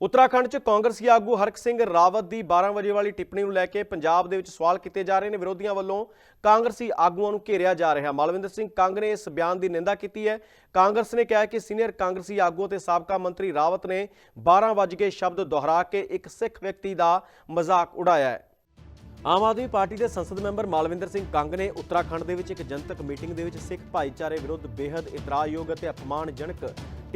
ਉੱਤਰਾਖੰਡ 'ਚ ਕਾਂਗਰਸੀ ਆਗੂ ਹਰਕ ਸਿੰਘ ਰਾਵਤ ਦੀ 12 ਵਜੇ ਵਾਲੀ ਟਿੱਪਣੀ ਨੂੰ ਲੈ ਕੇ ਪੰਜਾਬ ਦੇ ਵਿੱਚ ਸਵਾਲ ਕੀਤੇ ਜਾ ਰਹੇ ਨੇ। ਵਿਰੋਧੀਆਂ ਵੱਲੋਂ ਕਾਂਗਰਸੀ ਆਗੂਆਂ ਨੂੰ ਘੇਰਿਆ ਜਾ ਰਿਹਾ। ਮਾਲਵਿੰਦਰ ਸਿੰਘ ਕੰਗ ਨੇ ਇਸ ਬਿਆਨ ਦੀ ਨਿੰਦਾ ਕੀਤੀ ਹੈ। ਕਾਂਗਰਸ ਨੇ ਕਿਹਾ ਕਿ ਸੀਨੀਅਰ ਕਾਂਗਰਸੀ ਆਗੂ ਅਤੇ ਸਾਬਕਾ ਮੰਤਰੀ ਰਾਵਤ ਨੇ 12 ਵਜੇ ਸ਼ਬਦ ਦੁਹਰਾ ਕੇ ਇੱਕ ਸਿੱਖ ਵਿਅਕਤੀ ਦਾ ਮਜ਼ਾਕ ਉਡਾਇਆ ਹੈ। ਆਮ ਆਦਮੀ ਪਾਰਟੀ ਦੇ ਸੰਸਦ ਮੈਂਬਰ ਮਾਲਵਿੰਦਰ ਸਿੰਘ ਕੰਗ ਨੇ ਉੱਤਰਾਖੰਡ ਦੇ ਵਿੱਚ ਇੱਕ ਜਨਤਕ ਮੀਟਿੰਗ ਦੇ ਵਿੱਚ ਸਿੱਖ ਭਾਈਚਾਰੇ ਵਿਰੁੱਧ ਬੇहद ਇਤਰਾਜ਼ਯੋਗ ਅਤੇ ਅਪਮਾਨਜਨਕ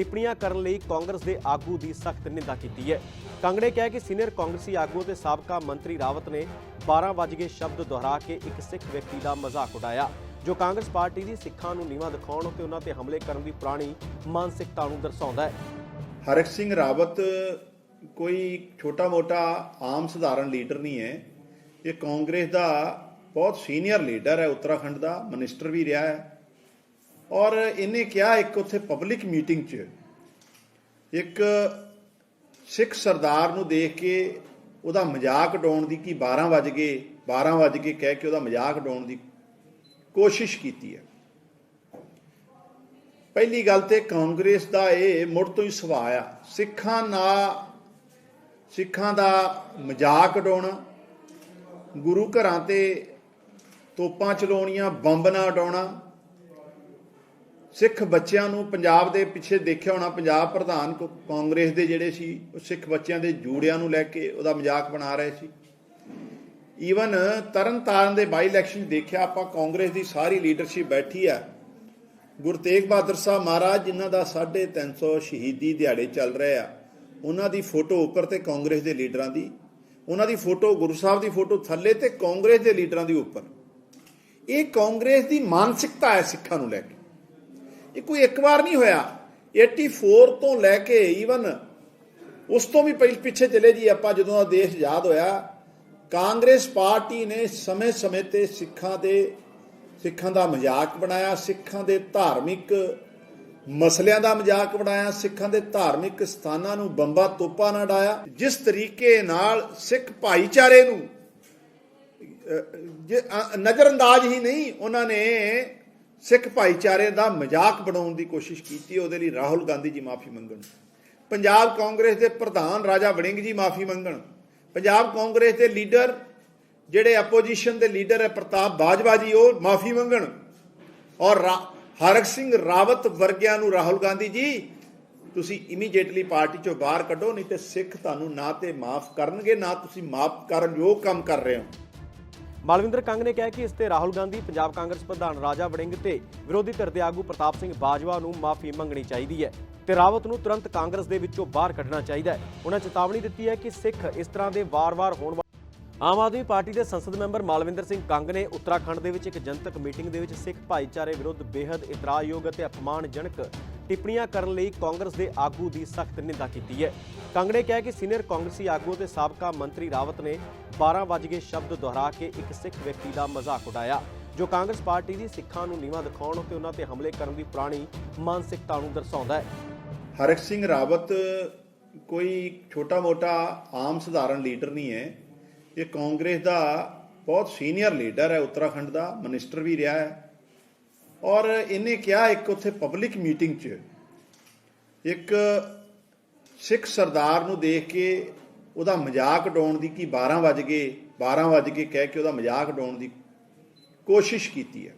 ਟਿੱਪਣੀਆਂ ਕਰਨ ਲਈ ਕਾਂਗਰਸ ਦੇ ਆਗੂ ਦੀ ਸਖਤ ਨਿੰਦਾ ਕੀਤੀ ਹੈ। ਕੰਗ ਨੇ ਕਿਹਾ ਕਿ ਸੀਨੀਅਰ ਕਾਂਗਰਸੀ ਆਗੂ ਅਤੇ ਸਾਬਕਾ ਮੰਤਰੀ ਰਾਵਤ ਨੇ 12 ਵਜੇ ਸ਼ਬਦ ਦੁਹਰਾ ਕੇ ਇੱਕ ਸਿੱਖ ਵਿਅਕਤੀ ਦਾ ਮਜ਼ਾਕ ਉਡਾਇਆ, ਜੋ ਕਾਂਗਰਸ ਪਾਰਟੀ ਦੀ ਸਿੱਖਾਂ ਨੂੰ ਨੀਵਾਂ ਦਿਖਾਉਣ ਤੇ ਉਹਨਾਂ ਤੇ ਹਮਲੇ ਕਰਨ ਦੀ ਪੁਰਾਣੀ ਮਾਨਸਿਕਤਾ ਨੂੰ ਦਰਸਾਉਂਦਾ ਹੈ। ਹਰਕ ਸਿੰਘ ਰਾਵਤ ਕੋਈ ਛੋਟਾ-ਮੋਟਾ ਆਮ ਸਧਾਰਨ ਲੀਡਰ ਨਹੀਂ ਹੈ। ਇਹ ਕਾਂਗਰਸ ਦਾ ਬਹੁਤ ਸੀਨੀਅਰ ਲੀਡਰ ਹੈ, ਉੱਤਰਾਖੰਡ ਦਾ, ਮਿਨਿਸਟਰ ਵੀ ਰਿਹਾ ਹੈ। ਔਰ ਇਹਨੇ ਕਿਹਾ ਇੱਕ ਉੱਥੇ ਪਬਲਿਕ ਮੀਟਿੰਗ 'ਚ ਇੱਕ ਸਿੱਖ ਸਰਦਾਰ ਨੂੰ ਦੇਖ ਕੇ ਉਹਦਾ ਮਜ਼ਾਕ ਉਡਾਉਣ ਦੀ ਕਿ 12 ਵਜ ਗਏ 12 ਵਜ ਕੇ ਕਹਿ ਕੇ ਉਹਦਾ ਮਜ਼ਾਕ ਉਡਾਉਣ ਦੀ ਕੋਸ਼ਿਸ਼ ਕੀਤੀ ਹੈ। ਪਹਿਲੀ ਗੱਲ ਤੇ ਕਾਂਗਰਸ ਦਾ ਇਹ ਮੁੜ ਤੋਂ ਹੀ ਸੁਭਾਅ ਆ। ਸਿੱਖਾਂ ਨਾਲ ਸਿੱਖਾਂ ਦਾ ਮਜ਼ਾਕ ਉਡਾਉਣਾ, ਗੁਰੂ ਘਰਾਂ ਤੇ ਤੋਪਾਂ ਚਲਾਉਣੀਆਂ, ਬੰਬ ਨਾ ਉਡਾਉਣਾ ਸਿੱਖ ਬੱਚਿਆਂ ਨੂੰ ਪੰਜਾਬ ਦੇ ਪਿੱਛੇ ਦੇਖਿਆ ਹੋਣਾ, ਪੰਜਾਬ ਪ੍ਰਧਾਨ ਕੋ- ਕਾਂਗਰਸ ਦੇ ਜਿਹੜੇ ਸੀ, ਉਹ ਸਿੱਖ ਬੱਚਿਆਂ ਦੇ ਜੂੜਿਆਂ ਨੂੰ ਲੈ ਕੇ ਉਹਦਾ ਮਜ਼ਾਕ ਬਣਾ ਰਹੇ ਸੀ। ਈਵਨ ਤਰਨਤਾਰਨ ਦੇ ਬਾਈ ਇਲੈਕਸ਼ਨ ਦੇਖਿਆ ਆਪਾਂ, ਕਾਂਗਰਸ ਦੀ ਸਾਰੀ ਲੀਡਰਸ਼ਿਪ ਬੈਠੀ ਆ ਗੁਰੂ ਤੇਗ ਬਹਾਦਰ ਸਾਹਿਬ ਮਹਾਰਾਜ, ਜਿਨ੍ਹਾਂ ਦਾ 350 ਸ਼ਹੀਦੀ ਦਿਹਾੜੇ ਚੱਲ ਰਹੇ ਆ, ਉਹਨਾਂ ਦੀ ਫੋਟੋ ਉੱਪਰ ਤੇ ਕਾਂਗਰਸ ਦੇ ਲੀਡਰਾਂ ਦੀ, ਉਹਨਾਂ ਦੀ ਫੋਟੋ, ਗੁਰੂ ਸਾਹਿਬ ਦੀ ਫੋਟੋ ਥੱਲੇ ਤੇ ਕਾਂਗਰਸ ਦੇ ਲੀਡਰਾਂ ਦੀ ਉੱਪਰ। ਇਹ ਕਾਂਗਰਸ ਦੀ ਮਾਨਸਿਕਤਾ ਹੈ ਸਿੱਖਾਂ ਨੂੰ ਲੈ ਕੇ। ਇਹ ਕੋਈ ਇੱਕ ਵਾਰ ਨਹੀਂ ਹੋਇਆ। 84 ਤੋਂ ਲੈ ਕੇ ਈਵਨ ਉਸ ਤੋਂ ਵੀ ਪਹਿਲ ਪਿੱਛੇ ਚਲੇ ਜੀ ਆਪਾਂ ਜਦੋਂ ਦਾ ਦੇਸ਼ ਆਜ਼ਾਦ ਹੋਇਆ, ਕਾਂਗਰਸ ਪਾਰਟੀ ਨੇ ਸਮੇਂ-ਸਮੇਂ ਤੇ ਸਿੱਖਾਂ ਦੇ, ਸਿੱਖਾਂ ਦਾ ਮਜ਼ਾਕ ਬਣਾਇਆ, ਸਿੱਖਾਂ ਦੇ ਧਾਰਮਿਕ ਮਸਲਿਆਂ ਦਾ ਮਜ਼ਾਕ ਬਣਾਇਆ, ਸਿੱਖਾਂ ਦੇ ਧਾਰਮਿਕ ਸਥਾਨਾਂ ਨੂੰ ਬੰਬਾ ਤੋਪਾ ਨਾ ਡਾਇਆ ਜਿਸ ਤਰੀਕੇ ਨਾਲ ਸਿੱਖ ਭਾਈਚਾਰੇ ਨੂੰ ਨਜ਼ਰਅੰਦਾਜ਼ ਹੀ ਨਹੀਂ, ਉਹਨਾਂ ਨੇ ਸਿੱਖ ਭਾਈਚਾਰੇ ਦਾ ਮਜ਼ਾਕ ਬਣਾਉਣ ਦੀ ਕੋਸ਼ਿਸ਼ ਕੀਤੀ, ਉਹਦੇ ਲਈ ਰਾਹੁਲ ਗਾਂਧੀ ਜੀ ਮਾਫੀ ਮੰਗਣ। ਪੰਜਾਬ ਕਾਂਗਰਸ ਦੇ ਪ੍ਰਧਾਨ ਰਾਜਾ ਵੜਿੰਗ ਜੀ ਮਾਫੀ ਮੰਗਣ। ਪੰਜਾਬ ਕਾਂਗਰਸ ਦੇ ਲੀਡਰ, ਜਿਹੜੇ ਆਪੋਜੀਸ਼ਨ ਦੇ ਲੀਡਰ ਹੈ ਪ੍ਰਤਾਪ ਬਾਜਵਾ ਜੀ, ਉਹ ਮਾਫੀ ਮੰਗਣ। ਔਰ ਰਾ- ਹਰਕ ਸਿੰਘ ਰਾਵਤ ਵਰਗਿਆਂ ਨੂੰ ਰਾਹੁਲ ਗਾਂਧੀ ਜੀ, ਤੁਸੀਂ ਇਮੀਡੀਏਟਲੀ ਪਾਰਟੀ ਚੋਂ ਬਾਹਰ ਕੱਢੋ, ਨਹੀਂ ਤੇ ਸਿੱਖ ਤੁਹਾਨੂੰ ਨਾ ਤੇ ਮਾਫ ਕਰਨਗੇ, ਨਾ ਤੁਸੀਂ ਮਾਫ ਕਰਨ ਯੋਗ ਕੰਮ ਕਰ ਰਹੇ ਹੋ। ਮਾਲਵਿੰਦਰ ਕੰਗ ਨੇ ਕਿਹਾ ਕਿ ਇਸ ਤੇ ਰਾਹੁਲ ਗਾਂਧੀ, ਪੰਜਾਬ ਕਾਂਗਰਸ ਪ੍ਰਧਾਨ ਰਾਜਾ ਵੜਿੰਗ ਤੇ ਵਿਰੋਧੀ ਧਿਰ ਦੇ ਆਗੂ ਪ੍ਰਤਾਪ ਸਿੰਘ ਬਾਜਵਾ ਨੂੰ ਮਾਫੀ ਮੰਗਣੀ ਚਾਹੀਦੀ ਹੈ ਤੇ ਰਾਵਤ ਨੂੰ ਤੁਰੰਤ ਕਾਂਗਰਸ ਦੇ ਵਿੱਚੋਂ ਬਾਹਰ ਕੱਢਣਾ ਚਾਹੀਦਾ ਹੈ। ਉਹਨਾਂ ਚੇਤਾਵਨੀ ਦਿੱਤੀ ਹੈ ਕਿ ਸਿੱਖ ਇਸ ਤਰ੍ਹਾਂ ਦੇ ਵਾਰ-ਵਾਰ ਹੋਣ ਵਾ- ਆਮ ਆਦਮੀ ਪਾਰਟੀ ਦੇ ਸੰਸਦ ਮੈਂਬਰ ਮਾਲਵਿੰਦਰ ਸਿੰਘ ਕੰਗ ਨੇ ਉੱਤਰਾਖੰਡ ਦੇ ਵਿੱਚ ਇੱਕ ਜਨਤਕ ਮੀਟਿੰਗ ਦੇ ਵਿੱਚ ਸਿੱਖ ਭਾਈਚਾਰੇ ਵਿਰੁੱਧ ਬੇहद ਇਤਰਾਜ਼ਯੋਗ ਅਤੇ ਅਪਮਾਨਜਨਕ ਟਿੱਪਣੀਆਂ ਕਰਨ ਲਈ ਕਾਂਗਰਸ ਦੇ ਆਗੂ ਦੀ ਸਖਤ ਨਿੰਦਾ ਕੀਤੀ ਹੈ। ਕੰਗ ਕਿਹਾ ਕਿ ਸੀਨੀਅਰ ਕਾਂਗਰਸੀ ਆਗੂ ਅਤੇ ਸਾਬਕਾ ਮੰਤਰੀ ਰਾਵਤ ਨੇ 12 ਵਜੇ ਸ਼ਬਦ ਦੁਹਰਾ ਕੇ ਇੱਕ ਸਿੱਖ ਵਿਅਕਤੀ ਦਾ ਮਜ਼ਾਕ ਉਡਾਇਆ, ਜੋ ਕਾਂਗਰਸ ਪਾਰਟੀ ਦੀ ਸਿੱਖਾਂ ਨੂੰ ਨੀਵਾਂ ਦਿਖਾਉਣ ਤੇ ਉਹਨਾਂ ਤੇ ਹਮਲੇ ਕਰਨ ਦੀ ਪੁਰਾਣੀ ਮਾਨਸਿਕਤਾ ਨੂੰ ਦਰਸਾਉਂਦਾ ਹੈ। ਹਰਕ ਸਿੰਘ ਰਾਵਤ ਕੋਈ ਛੋਟਾ-ਮੋਟਾ ਆਮ ਸਧਾਰਨ ਲੀਡਰ ਨਹੀਂ ਹੈ। ਇਹ ਕਾਂਗਰਸ ਦਾ ਬਹੁਤ ਸੀਨੀਅਰ ਲੀਡਰ ਹੈ, ਉੱਤਰਾਖੰਡ ਦਾ, ਮਿਨਿਸਟਰ ਵੀ ਰਿਹਾ ਹੈ। ਔਰ ਇਹਨੇ ਕਿਹਾ ਇੱਕ ਉੱਥੇ ਪਬਲਿਕ ਮੀਟਿੰਗ 'ਚ, ਇੱਕ ਸਿੱਖ ਸਰਦਾਰ ਨੂੰ ਦੇਖ ਕੇ ਉਹਦਾ ਮਜ਼ਾਕ ਉਡਾਉਣ ਦੀ ਕਿ 12 ਵਜ ਗਏ 12 ਵਜ ਕੇ ਕਹਿ ਕੇ ਉਹਦਾ ਮਜ਼ਾਕ ਉਡਾਉਣ ਦੀ ਕੋਸ਼ਿਸ਼ ਕੀਤੀ ਹੈ।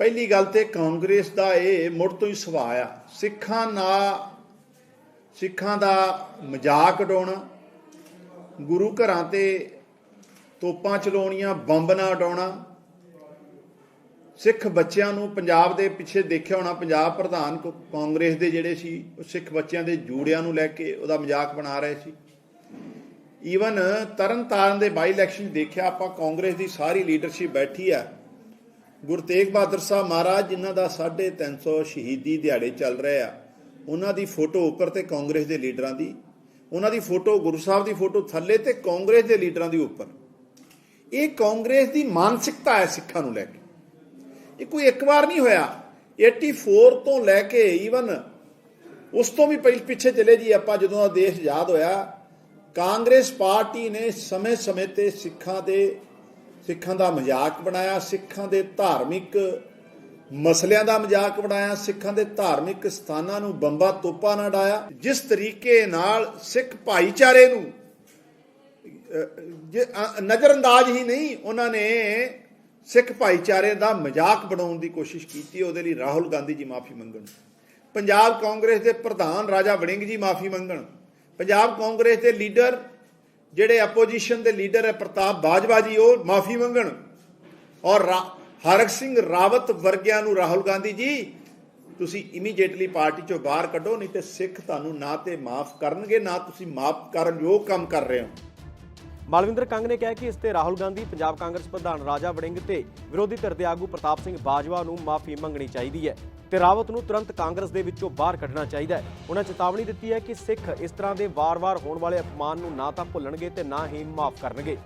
ਪਹਿਲੀ ਗੱਲ ਤੇ ਕਾਂਗਰਸ ਦਾ ਇਹ ਮੁੜ ਤੋਂ ਹੀ ਸੁਭਾਅ ਆ। ਸਿੱਖਾਂ ਨਾਲ ਸਿੱਖਾਂ ਦਾ ਮਜ਼ਾਕ ਉਡਾਉਣਾ, ਗੁਰੂ ਘਰਾਂ ਤੇ ਤੋਪਾਂ ਚਲਾਉਣੀਆਂ, ਬੰਬ ਨਾ ਉਡਾਉਣਾ ਸਿੱਖ ਬੱਚਿਆਂ ਨੂੰ ਪੰਜਾਬ ਦੇ ਪਿੱਛੇ ਦੇਖਿਆ ਹੋਣਾ, ਪੰਜਾਬ ਪ੍ਰਧਾਨ ਕੋ- ਕਾਂਗਰਸ ਦੇ ਜਿਹੜੇ ਸੀ, ਉਹ ਸਿੱਖ ਬੱਚਿਆਂ ਦੇ ਜੂੜਿਆਂ ਨੂੰ ਲੈ ਕੇ ਉਹਦਾ ਮਜ਼ਾਕ ਬਣਾ ਰਹੇ ਸੀ। ਈਵਨ ਤਰਨਤਾਰਨ ਦੇ ਬਾਈ ਇਲੈਕਸ਼ਨ ਦੇਖਿਆ ਆਪਾਂ, ਕਾਂਗਰਸ ਦੀ ਸਾਰੀ ਲੀਡਰਸ਼ਿਪ ਬੈਠੀ ਆ ਗੁਰੂ ਤੇਗ ਬਹਾਦਰ ਸਾਹਿਬ ਮਹਾਰਾਜ ਜਿਨ੍ਹਾਂ ਦਾ 350 ਸ਼ਹੀਦੀ ਦਿਹਾੜੇ ਚੱਲ ਰਹੇ ਆ, ਉਹਨਾਂ ਦੀ ਫੋਟੋ ਉੱਪਰ ਤੇ ਕਾਂਗਰਸ ਦੇ ਲੀਡਰਾਂ ਦੀ, ਉਹਨਾਂ ਦੀ ਫੋਟੋ, ਗੁਰੂ ਸਾਹਿਬ ਦੀ ਫੋਟੋ ਥੱਲੇ ਤੇ ਕਾਂਗਰਸ ਦੇ ਲੀਡਰਾਂ ਦੀ ਉੱਪਰ। ਇਹ ਕਾਂਗਰਸ ਦੀ ਮਾਨਸਿਕਤਾ ਹੈ ਸਿੱਖਾਂ ਨੂੰ ਲੈ ਕੇ। ਇਹ ਕੋਈ ਇੱਕ ਵਾਰ ਨਹੀਂ ਹੋਇਆ। 84 ਤੋਂ ਲੈ ਕੇ ਈਵਨ ਉਸ ਤੋਂ ਵੀ ਪਹਿਲ ਪਿੱਛੇ ਚਲੇ ਜੀ ਆਪਾਂ ਜਦੋਂ ਦਾ ਦੇਸ਼ ਆਜ਼ਾਦ ਹੋਇਆ, ਕਾਂਗਰਸ ਪਾਰਟੀ ਨੇ ਸਮੇਂ-ਸਮੇਂ ਤੇ ਸਿੱਖਾਂ ਦੇ, ਸਿੱਖਾਂ ਦਾ ਮਜ਼ਾਕ ਬਣਾਇਆ, ਸਿੱਖਾਂ ਦੇ ਧਾਰਮਿਕ ਮਸਲਿਆਂ ਦਾ ਮਜ਼ਾਕ ਬਣਾਇਆ, ਸਿੱਖਾਂ ਦੇ ਧਾਰਮਿਕ ਸਥਾਨਾਂ ਨੂੰ ਬੰਬਾ ਤੋਪਾ ਨਾ ਡਾਇਆ। ਜਿਸ ਤਰੀਕੇ ਨਾਲ ਸਿੱਖ ਭਾਈਚਾਰੇ ਨੂੰ ਨਜ਼ਰਅੰਦਾਜ਼ ਹੀ ਨਹੀਂ, ਉਹਨਾਂ ਨੇ ਸਿੱਖ ਭਾਈਚਾਰੇ ਦਾ ਮਜ਼ਾਕ ਬਣਾਉਣ ਦੀ ਕੋਸ਼ਿਸ਼ ਕੀਤੀ, ਉਹਦੇ ਲਈ ਰਾਹੁਲ ਗਾਂਧੀ ਜੀ ਮਾਫੀ ਮੰਗਣ। ਪੰਜਾਬ ਕਾਂਗਰਸ ਦੇ ਪ੍ਰਧਾਨ ਰਾਜਾ ਵੜਿੰਗ ਜੀ ਮਾਫੀ ਮੰਗਣ। ਪੰਜਾਬ ਕਾਂਗਰਸ ਦੇ ਲੀਡਰ, ਜਿਹੜੇ ਆਪੋਜੀਸ਼ਨ ਦੇ ਲੀਡਰ ਹੈ ਪ੍ਰਤਾਪ ਬਾਜਵਾ ਜੀ, ਉਹ ਮਾਫੀ ਮੰਗਣ। ਔਰ ਰਾ- ਹਰਕ ਸਿੰਘ ਰਾਵਤ ਵਰਗਿਆਂ ਨੂੰ ਰਾਹੁਲ ਗਾਂਧੀ ਜੀ, ਤੁਸੀਂ ਇਮੀਡੀਏਟਲੀ ਪਾਰਟੀ ਚੋਂ ਬਾਹਰ ਕੱਢੋ, ਨਹੀਂ ਤੇ ਸਿੱਖ ਤੁਹਾਨੂੰ ਨਾ ਤੇ ਮਾਫ ਕਰਨਗੇ, ਨਾ ਤੁਸੀਂ ਮਾਫ ਕਰਨ ਯੋਗ ਕੰਮ ਕਰ ਰਹੇ ਹੋ। ਮਾਲਵਿੰਦਰ ਕੰਗ ਨੇ ਕਿਹਾ ਕਿ ਇਸ ਤੇ ਰਾਹੁਲ ਗਾਂਧੀ, ਪੰਜਾਬ ਕਾਂਗਰਸ ਪ੍ਰਧਾਨ ਰਾਜਾ ਵੜਿੰਗ ਤੇ ਵਿਰੋਧੀ ਧਿਰ ਦੇ ਆਗੂ ਪ੍ਰਤਾਪ ਸਿੰਘ ਬਾਜਵਾ ਨੂੰ ਮਾਫੀ ਮੰਗਣੀ ਚਾਹੀਦੀ ਹੈ ਤੇ ਰਾਵਤ ਨੂੰ ਤੁਰੰਤ ਕਾਂਗਰਸ ਦੇ ਵਿੱਚੋਂ ਬਾਹਰ ਕੱਢਣਾ ਚਾਹੀਦਾ ਹੈ। ਉਹਨਾਂ ਚੇਤਾਵਨੀ ਦਿੱਤੀ ਹੈ ਕਿ ਸਿੱਖ ਇਸ ਤਰ੍ਹਾਂ ਦੇ ਵਾਰ-ਵਾਰ ਹੋਣ ਵਾਲੇ ਅਪਮਾਨ ਨੂੰ ਨਾ ਤਾਂ ਭੁੱਲਣਗੇ ਤੇ ਨਾ ਹੀ ਮਾਫ ਕਰਨਗੇ।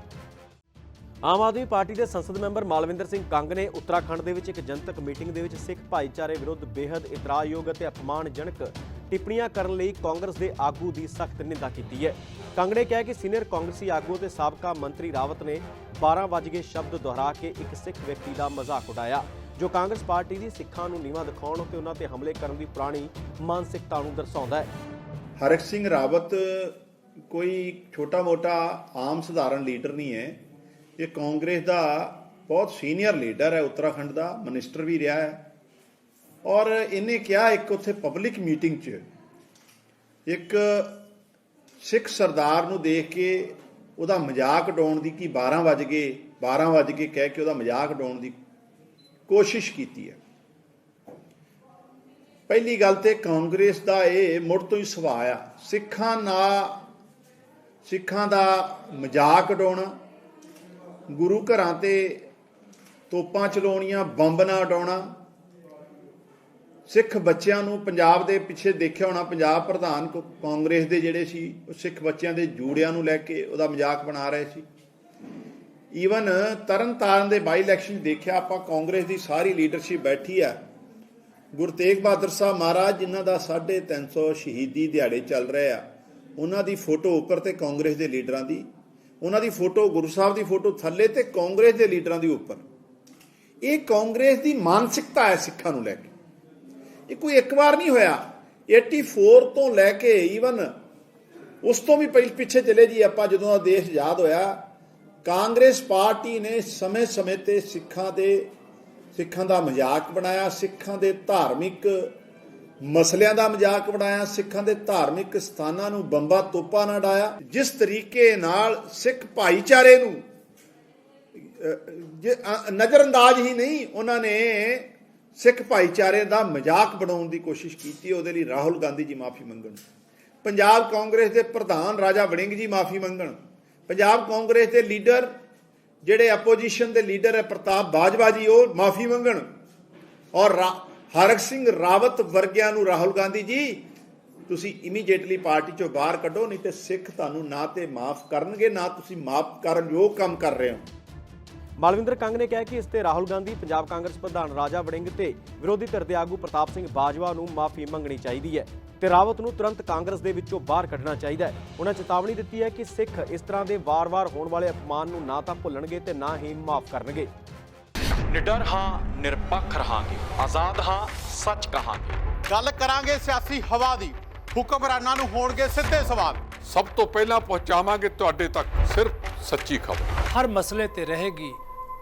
ਆਮ ਆਦਮੀ ਪਾਰਟੀ ਦੇ ਸੰਸਦ ਮੈਂਬਰ ਮਾਲਵਿੰਦਰ ਸਿੰਘ ਕੰਗ ਨੇ ਉੱਤਰਾਖੰਡ ਦੇ ਵਿੱਚ ਇੱਕ ਜਨਤਕ ਮੀਟਿੰਗ ਦੇ ਵਿੱਚ ਸਿੱਖ ਭਾਈਚਾਰੇ ਵਿਰੁੱਧ ਬੇहद ਇਤਰਾਜ਼ਯੋਗ ਅਤੇ ਅਪਮਾਨਜਨਕ ਟਿੱਪਣੀਆਂ ਕਰਨ ਲਈ ਕਾਂਗਰਸ ਦੇ ਆਗੂ ਦੀ ਸਖਤ ਨਿੰਦਾ ਕੀਤੀ ਹੈ। ਕੰਗ ਕਿਹਾ ਕਿ ਸੀਨੀਅਰ ਕਾਂਗਰਸੀ ਆਗੂ ਅਤੇ ਸਾਬਕਾ ਮੰਤਰੀ ਰਾਵਤ ਨੇ 12 ਵਜੇ ਸ਼ਬਦ ਦੁਹਰਾ ਕੇ ਇੱਕ ਸਿੱਖ ਵਿਅਕਤੀ ਦਾ ਮਜ਼ਾਕ ਉਡਾਇਆ। ਜੋ ਕਾਂਗਰਸ ਪਾਰਟੀ ਦੀ ਸਿੱਖਾਂ ਨੂੰ ਨੀਵਾਂ ਦਿਖਾਉਣ ਤੇ ਉਹਨਾਂ ਤੇ ਹਮਲੇ ਕਰਨ ਦੀ ਪੁਰਾਣੀ ਮਾਨਸਿਕਤਾ ਨੂੰ ਦਰਸਾਉਂਦਾ ਹੈ। ਹਰਕ ਸਿੰਘ ਰਾਵਤ ਕੋਈ ਛੋਟਾ-ਮੋਟਾ ਆਮ ਸਧਾਰਨ ਲੀਡਰ ਨਹੀਂ ਹੈ। ਇਹ ਕਾਂਗਰਸ ਦਾ ਬਹੁਤ ਸੀਨੀਅਰ ਲੀਡਰ ਹੈ, ਉੱਤਰਾਖੰਡ ਦਾ, ਮਿਨਿਸਟਰ ਵੀ ਰਿਹਾ ਹੈ। ਔਰ ਇਹਨੇ ਕਿਹਾ ਇੱਕ ਉੱਥੇ ਪਬਲਿਕ ਮੀਟਿੰਗ 'ਚ, ਇੱਕ ਸਿੱਖ ਸਰਦਾਰ ਨੂੰ ਦੇਖ ਕੇ ਉਹਦਾ ਮਜ਼ਾਕ ਉਡਾਉਣ ਦੀ ਕਿ 12 ਵਜ ਗਏ 12 ਵਜ ਕੇ ਕਹਿ ਕੇ ਉਹਦਾ ਮਜ਼ਾਕ ਉਡਾਉਣ ਦੀ ਕੋਸ਼ਿਸ਼ ਕੀਤੀ ਹੈ। ਪਹਿਲੀ ਗੱਲ ਤੇ ਕਾਂਗਰਸ ਦਾ ਇਹ ਮੁੜ ਤੋਂ ਹੀ ਸੁਭਾਅ ਆ। ਸਿੱਖਾਂ ਨਾਲ, ਸਿੱਖਾਂ ਦਾ ਮਜ਼ਾਕ ਉਡਾਉਣਾ, ਗੁਰੂ ਘਰਾਂ ਤੇ ਤੋਪਾਂ ਚਲਾਉਣੀਆਂ, ਬੰਬ ਨਾ ਉਡਾਉਣਾ ਸਿੱਖ ਬੱਚਿਆਂ ਨੂੰ ਪੰਜਾਬ ਦੇ ਪਿੱਛੇ ਦੇਖਿਆ ਹੋਣਾ, ਪੰਜਾਬ ਪ੍ਰਧਾਨ ਕਾਂਗਰਸ ਦੇ ਜਿਹੜੇ ਸੀ, ਉਹ ਸਿੱਖ ਬੱਚਿਆਂ ਦੇ ਜੂੜਿਆਂ ਨੂੰ ਲੈ ਕੇ ਉਹਦਾ ਮਜ਼ਾਕ ਬਣਾ ਰਹੇ ਸੀ। ਈਵਨ ਤਰਨਤਾਰਨ ਦੇ ਬਾਈ ਇਲੈਕਸ਼ਨ ਦੇਖਿਆ ਆਪਾਂ, ਕਾਂਗਰਸ ਦੀ ਸਾਰੀ ਲੀਡਰਸ਼ਿਪ ਬੈਠੀ ਆ। ਗੁਰੂ ਤੇਗ ਬਹਾਦਰ ਸਾਹਿਬ ਮਹਾਰਾਜ, ਜਿਨ੍ਹਾਂ ਦਾ 350 ਸ਼ਹੀਦੀ ਦਿਹਾੜੇ ਚੱਲ ਰਹੇ ਆ, ਉਹਨਾਂ ਦੀ ਫੋਟੋ ਉੱਪਰ ਤੇ ਕਾਂਗਰਸ ਦੇ ਲੀਡਰਾਂ ਦੀ, ਉਹਨਾਂ ਦੀ ਫੋਟੋ, ਗੁਰੂ ਸਾਹਿਬ ਦੀ ਫੋਟੋ ਥੱਲੇ ਤੇ ਕਾਂਗਰਸ ਦੇ ਲੀਡਰਾਂ ਦੀ ਉੱਪਰ। ਇਹ ਕਾਂਗਰਸ ਦੀ ਮਾਨਸਿਕਤਾ ਹੈ ਸਿੱਖਾਂ ਨੂੰ ਲੈ ਕੇ। ਇਹ ਕੋਈ ਇੱਕ ਵਾਰ ਨਹੀਂ ਹੋਇਆ। 84 ਤੋਂ ਲੈ ਕੇ ਈਵਨ ਉਸ ਤੋਂ ਵੀ ਪਹਿਲ ਪਿੱਛੇ ਚਲੇ ਜੀ ਆਪਾਂ, ਜਦੋਂ ਦਾ ਦੇਸ਼ ਆਜ਼ਾਦ ਹੋਇਆ, ਕਾਂਗਰਸ ਪਾਰਟੀ ਨੇ ਸਮੇਂ-ਸਮੇਂ ਤੇ ਸਿੱਖਾਂ ਦੇ, ਸਿੱਖਾਂ ਦਾ ਮਜ਼ਾਕ ਬਣਾਇਆ, ਸਿੱਖਾਂ ਦੇ ਧਾਰਮਿਕ ਮਸਲਿਆਂ ਦਾ ਮਜ਼ਾਕ ਬਣਾਇਆ, ਸਿੱਖਾਂ ਦੇ ਧਾਰਮਿਕ ਸਥਾਨਾਂ ਨੂੰ ਬੰਬਾ ਤੋਪਾ ਨਾ ਡਾਇਆ। ਜਿਸ ਤਰੀਕੇ ਨਾਲ ਸਿੱਖ ਭਾਈਚਾਰੇ ਨੂੰ ਨਜ਼ਰਅੰਦਾਜ਼ ਹੀ ਨਹੀਂ, ਉਹਨਾਂ ਨੇ ਸਿੱਖ ਭਾਈਚਾਰੇ ਦਾ ਮਜ਼ਾਕ ਬਣਾਉਣ ਦੀ ਕੋਸ਼ਿਸ਼ ਕੀਤੀ, ਉਹਦੇ ਲਈ ਰਾਹੁਲ ਗਾਂਧੀ ਜੀ ਮਾਫੀ ਮੰਗਣ। ਪੰਜਾਬ ਕਾਂਗਰਸ ਦੇ ਪ੍ਰਧਾਨ ਰਾਜਾ ਵੜਿੰਗ ਜੀ ਮਾਫੀ ਮੰਗਣ। ਪੰਜਾਬ ਕਾਂਗਰਸ ਦੇ ਲੀਡਰ, ਜਿਹੜੇ ਆਪੋਜੀਸ਼ਨ ਦੇ ਲੀਡਰ ਹੈ ਪ੍ਰਤਾਪ ਬਾਜਵਾ ਜੀ, ਉਹ ਮਾਫੀ ਮੰਗਣ। ਔਰ ਰਾ- ਹਰਕ ਸਿੰਘ ਰਾਵਤ ਵਰਗਿਆਂ ਨੂੰ ਰਾਹੁਲ ਗਾਂਧੀ ਜੀ, ਤੁਸੀਂ ਇਮੀਡੀਏਟਲੀ ਪਾਰਟੀ ਚੋਂ ਬਾਹਰ ਕੱਢੋ, ਨਹੀਂ ਤੇ ਸਿੱਖ ਤੁਹਾਨੂੰ ਨਾ ਤੇ ਮਾਫ ਕਰਨਗੇ, ਨਾ ਤੁਸੀਂ ਮਾਫ ਕਰਨ ਯੋਗ ਕੰਮ ਕਰ ਰਹੇ ਹੋ। ਮਾਲਵਿੰਦਰ ਕੰਗ ਨੇ ਕਿਹਾ ਕਿ ਇਸ ਤੇ ਰਾਹੁਲ ਗਾਂਧੀ ਪੰਜਾਬ ਕਾਂਗਰਸ ਪ੍ਰਧਾਨ ਰਾਜਾ ਵੜਿੰਗ ਤੇ ਵਿਰੋਧੀ ਧਿਰ ਦੇ ਆਗੂ ਪ੍ਰਤਾਪ ਸਿੰਘ ਬਾਜਵਾ ਨੂੰ ਮਾਫੀ ਮੰਗਣੀ ਚਾਹੀਦੀ ਹੈ ਤੇ ਰਾਵਤ ਨੂੰ ਤੁਰੰਤ ਕਾਂਗਰਸ ਦੇ ਵਿੱਚੋਂ ਬਾਹਰ ਕੱਢਣਾ ਚਾਹੀਦਾ ਹੈ। ਉਹਨਾਂ ਚੇਤਾਵਨੀ ਦਿੱਤੀ ਹੈ ਕਿ ਸਿੱਖ ਇਸ ਤਰ੍ਹਾਂ ਦੇ ਵਾਰ-ਵਾਰ ਹੋਣ ਵਾਲੇ ਅਪਮਾਨ ਨੂੰ ਨਾ ਤਾਂ ਭੁੱਲਣਗੇ ਤੇ ਨਾ ਹੀ ਮਾਫ ਕਰਨਗੇ। ਨਿਡਰ ਹਾਂ ਨਿਰਪੱਖ ਰਹਾਂਗੇ। ਆਜ਼ਾਦ ਹਾਂ ਸੱਚ ਕਹਾਂਗੇ। ਗੱਲ ਕਰਾਂਗੇ ਸਿਆਸੀ ਹਵਾ ਦੀ। ਹੁਕਮਰਾਨਾਂ ਨੂੰ ਹੋਣਗੇ ਸਿੱਧੇ ਸਵਾਲ। ਸਭ ਤੋਂ ਪਹਿਲਾਂ ਪਹੁੰਚਾਵਾਂਗੇ ਤੁਹਾਡੇ ਤੱਕ ਸਿਰਫ ਸੱਚੀ ਖਬਰ। ਹਰ ਮਸਲੇ ਤੇ ਰਹੇਗੀ